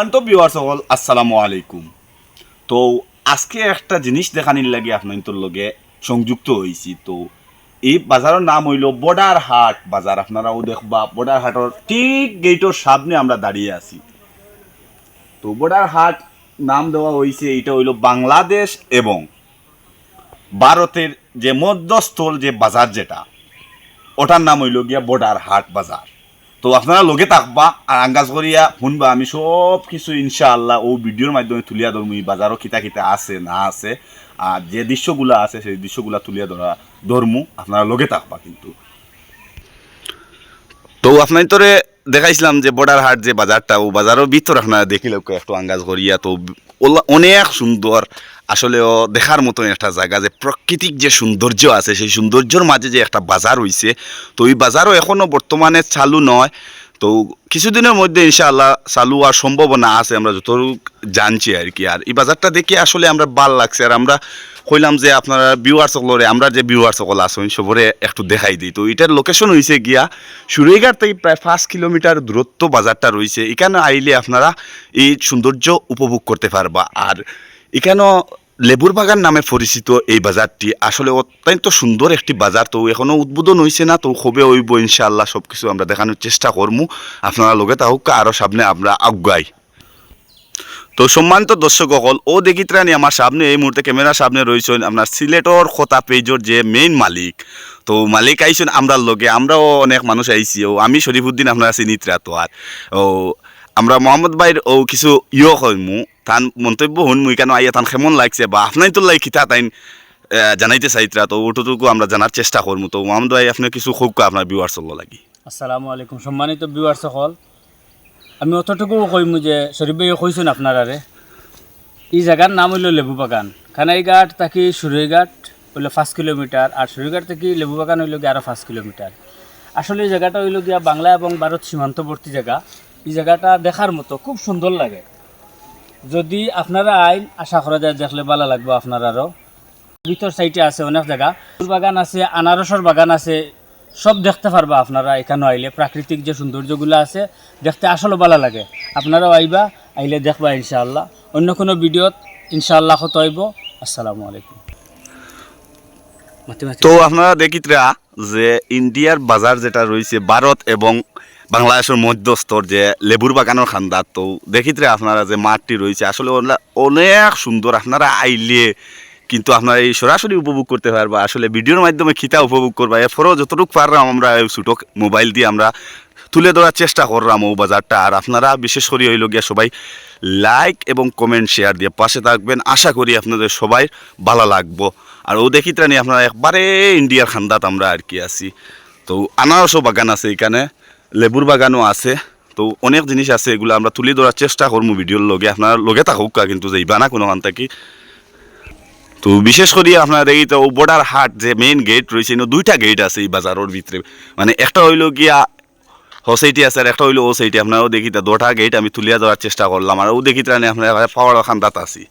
অন্ত বিওয়ার সকল, আসসালামু আলাইকুম। তো আজকে একটা জিনিস দেখানির লাগে আপনার লগে সংযুক্ত হয়েছি তো এই বাজারের নাম হইল বর্ডার হাট বাজার। আপনারাও দেখবা, বর্ডার হাটর ঠিক গেটর সামনে আমরা দাঁড়িয়ে আছি। তো বর্ডার হাট নাম দেওয়া হয়েছে এটা হইল বাংলাদেশ এবং ভারতের যে মধ্যস্থল যে বাজার যেটা, ওটার নাম হইল গিয়া বর্ডার হাট বাজার। তো আপনারা লগে থাকবা আর আঙ্গাজ করিয়া শুনবা, আমি সব কিছু ইনশাআল্লাহ ও ভিডিওর মাধ্যমে তুলিয়া ধরবো বাজারও কিতা কিতা আছে, না আছে। আর যে দৃশ্যগুলো আছে, সেই দৃশ্যগুলা তুলিয়া ধরা, ধরমু, আপনারা লগে থাকবা কিন্তু। তো আপনার তোরে দেখাইছিলাম যে বর্ডার হাট যে বাজারটা, ও বাজারের ভিতর আপনারা দেখিলে, একটু আঙ্গাজ করিয়া, তো অনেক সুন্দর। আসলে ও দেখার মতো একটা জায়গা যে প্রাকৃতিক যে সৌন্দর্য আছে, সেই সৌন্দর্যর মাঝে যে একটা বাজার হইছে, তো ওই বাজারও এখনও বর্তমানে চালু নয়। তো কিছুদিনের মধ্যে ইনশাআল্লাহ চালু হওয়ার সম্ভাবনা আছে, আমরা যতটুকু জানছি আর কি। আর এই বাজারটা দেখে আসলে আমরা ভালো লাগছে। আর আমরা কইলাম যে আপনারা ভিউয়ার সকলরে আমরা যে ভিউয়ার সকল আছেন সবরে একটু দেখাই দিই। তো এটার লোকেশন হয়েছে গিয়া সুরেঘাট থেকে প্রায় পাঁচ কিলোমিটার দূরত্ব বাজারটা রয়েছে এখানে আইলে আপনারা এই সৌন্দর্য উপভোগ করতে পারবা। আর এখানেও লেবুর বাগান নামে পরিচিত এই বাজারটি আসলে অত্যন্ত সুন্দর একটি বাজার তো এখনও উদ্বোধন হয়েছে না, তো খুবই হইব ইনশাআল্লাহ সব কিছু আমরা দেখানোর চেষ্টা করব আপনারা লোকে তাহুক আরও সামনে আমরা আগাই তো সম্মানিত দর্শক সকল ও দেখিত্রানি আমার সামনে, এই মুহূর্তে ক্যামেরার সামনে রয়েছেন আপনার সিলেটর খোতা পেজর যে মেইন মালিক। তো মালিক আইছেন আমরার লগে, আমরাও অনেক মানুষ আইছি, ও আমি শরীফুদ্দিন, আপনারা চিনিত্রা তো আর ও আমরা মোহাম্মদ ভাইয়ের ও কিছু ইয় হইমু তান মন্তব্য শুনমু কেন আইয়া তান কেমন লাগছে? বা আপনাই তো লাই খিতা তাইন জানাইতে চাইত্রা তো ওটুকু আমরা জানার চেষ্টা করব তো মোহাম্মদ ভাই আপনি কিছু হোক আপনার চল্ল লাগি? আসসালামু আলাইকুম। সম্মানিত ভিউয়ার সকল, আমি অতটুকু কইমু যে শরীফ ভাই কইছেন আপনারারে এই জায়গার নাম হইল লেবু বাগান। খানাইঘাট থাকি সুরৈঘাট হইল পাঁচ কিলোমিটার আর সুরৈঘাট থেকে লেবু বাগান হইল গিয়ে আরও পাঁচ কিলোমিটার আসলে এই জায়গাটা হইল গিয়া বাংলা এবং ভারত সীমান্তবর্তী জায়গা এই জায়গাটা দেখার মতো খুব সুন্দর লাগে। যদি আপনারা আইন আশা করা যায় দেখলে ভালো লাগবে আপনারারও ভিতর সাইডে আছে অনেক জায়গা। ফুল বাগান আছে, আনারসের বাগান আছে, সব দেখতে পারবা আপনারা এখানে আইলে। প্রাকৃতিক যে সৌন্দর্যগুলো আছে, দেখতে আসলে ভালো লাগে। আপনারাও আইবা, আইলে দেখবা ইনশাআল্লাহ। অন্য কোনো ভিডিওত ইনশাআল্লাহ হতো আইব আসসালামু আলাইকুম। তো আপনারা দেখিত্রা যে ইন্ডিয়ার বাজার যেটা রয়েছে, ভারত এবং বাংলাদেশের মধ্যস্থর যে লেবুর বাগানের খান্দা, তো দেখিত্রা আপনারা যে মাঠটি রয়েছে, আসলে অনেক সুন্দর। আপনারা আইলে কিন্তু আপনারা এই সরাসরি উপভোগ করতে পারবা। আসলে ভিডিওর মাধ্যমে খিতা উপভোগ করবা। এরপরেও যতটুকু পারলাম আমরা ছোটো মোবাইল দিয়ে আমরা তুলে ধরার চেষ্টা করলাম ও বাজারটা। আর আপনারা বিশেষ করে হইল গিয়া সবাই লাইক এবং কমেন্ট শেয়ার দিয়ে পাশে থাকবেন। আশা করি আপনাদের সবাই ভালো লাগবো। আর ও দেখিত্রা নিয়ে আপনারা একবারে ইন্ডিয়ার খান্দাত আমরা আর কি আছি। তো আনারসও বাগান আছে এখানে। লেবুর বাগানও আছে। তো অনেক জিনিস আছে, এগুলো আমরা তুলে ধরার চেষ্টা করব ভিডিওর লগে। আপনারা লগে থাকুক কিন্তু যে যাইবা না কোনোখান থাকি। তো বিশেষ করে আপনার দেখি তো বর্ডার হাট যে মেইন গেট রয়েছে দুইটা গেট আছে এই বাজারের ভিতরে। মানে একটা হইল গিয়া হ সাইডে আছে আর একটা হইল ও সাইডে আপনারাও দেখি তা দুটা গেট আমি তুলিয়া দেওয়ার চেষ্টা করলাম। আর ও দেখি তারা আপনার পাওয়ার খান দাঁত আছি।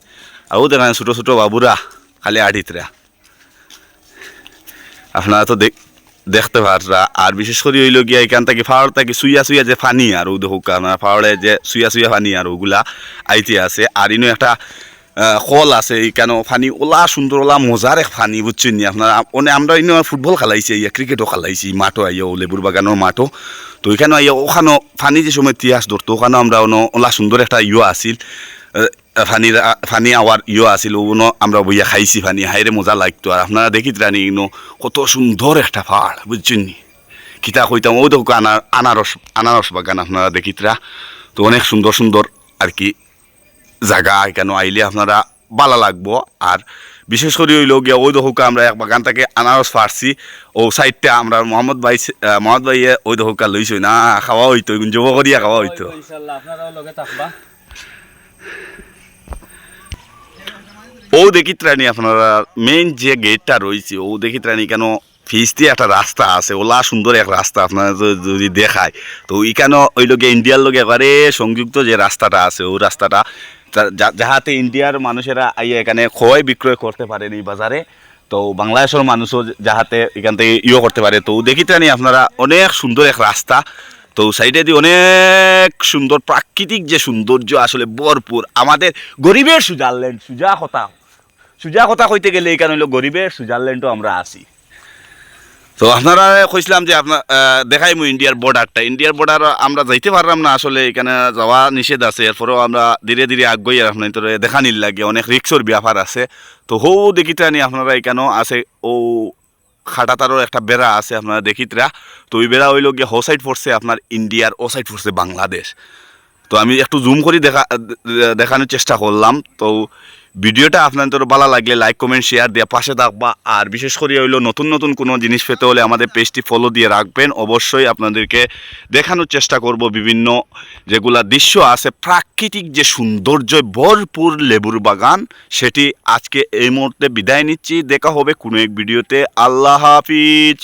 আর ও দেখেন ছোটো ছোটো বাবুরা, খালি আড়িতরা আপনারা তো দেখ দেখতে পাররা। আর বিশেষ করে হইল গিয়া এখান থেকে ফাওয়ার থেকে সুইয়া সুইয়া যে ফানি আর ও দেখুক ফাওয়ারে যে সুইয়া সুইয়া ফানি আর ওগুলা আইতে আছে। আর ইনো একটা কল আছে কেন ফানি ওলা সুন্দর ওলা মজার এক ফানি বুঝছেন নি আপনার? মানে আমরা ইনো ফুটবল খেলাইছি ইয়া ক্রিকেটও খেলাইছি মাঠও আইয়া ও লেবুর বাগানের মাঠও। তো ওইখানে আইয়া ওখানে ফানি যে সময় তিয়াস ধরতো ওখানে আমরা ওলা সুন্দর একটা ইয়ে আহ, ফানির ফানি আওয়ার ইয়ে আছিল ওনো আমরা বইয়া খাইছি ফানি। হাইরে মজা লাগতো আর। আপনারা দেখিত রানি ইনো, কত সুন্দর একটা পাহাড়, বুঝছেন নি? কিতা কইতাম, ও দেখো আনার, আনারস আনারস বাগান আপনারা দেখিতরা। তো অনেক সুন্দর সুন্দর আর কি জায়গা এখানে আইলে আপনারা ভালো লাগবো। আর বিশেষ করে ওই লোক ওই দহকা আমরা এক বাগান থেকে আনারস ফারছি ও সাইডটা আমরা মোহাম্মদ ভাই মোহাম্মদ ভাইয়ে ওই দহকা লইছই না, খাওয়া হইতো, যুব করিয়া খাওয়া হইতো। ইনশাআল্লাহ লগে থাকবা। ও দেখিত্রানি আপনারা মেইন যে গেটটা রয়েছে, ও দেখিত্রানি কেন ফিস দিয়ে একটা রাস্তা আছে ওলা সুন্দর এক রাস্তা, আপনারা যদি দেখায়। তো এখানে ওই লোকে ইন্ডিয়ার লোকে এবারে সংযুক্ত যে রাস্তাটা আছে, ও রাস্তাটা যাহাতে ইন্ডিয়ার মানুষেরা আইয়া এখানে খোয়াই বিক্রয় করতে পারেন এই বাজারে, তো বাংলাদেশের মানুষও যাহাতে এখান থেকে ইয়ে করতে পারে। তো দেখিত্রানি আপনারা অনেক সুন্দর এক রাস্তা, তো সাইডে দিয়ে অনেক সুন্দর প্রাকৃতিক যে সৌন্দর্য আসলে ভরপুর, আমাদের গরিবের সুইজারল্যান্ড সুজা কথা। সুজা কথা কইতে গেলে এই কারণে হলো গরিবের সুইজারল্যান্ডও আমরা আছি। তো আপনারা কইছিলাম যে আপনার দেখাই মু ইন্ডিয়ার বর্ডারটা। ইন্ডিয়ার বর্ডার আমরা যাইতে পারলাম না, আসলে এখানে যাওয়া নিষেধ আছে। এরপরেও আমরা ধীরে ধীরে আগ্রহী আপনার দেখা নিল লাগে, অনেক রিক্সর ব্যাপার আছে। তো হৌ দেখিতে আনি আপনারা এখানেও আছে, ও খাটাতারও একটা বেড়া আছে, আপনারা দেখিতরা তো ওই বেড়া হইল গিয়ে হো সাইড পড়ছে আপনার ইন্ডিয়ার ও সাইড পড়ছে বাংলাদেশ। তো আমি একটু জুম করে দেখা, দেখানোর চেষ্টা করলাম। তো ভিডিওটা আপনাদের ভালো লাগলে লাইক কমেন্ট শেয়ার দিয়ে পাশে থাকবা। আর বিশেষ করে হইল নতুন নতুন কোনো জিনিস পেতে হলে আমাদের পেজটি ফলো দিয়ে রাখবেন। অবশ্যই আপনাদেরকে দেখানোর চেষ্টা করব বিভিন্ন যেগুলা দৃশ্য আছে, প্রাকৃতিক যে সৌন্দর্য, ভরপুর লেবুর বাগান, সেটি আজকে এই মুহূর্তে বিদায় নিচ্ছি। দেখা হবে কোনো এক ভিডিওতে। আল্লাহ হাফিজ।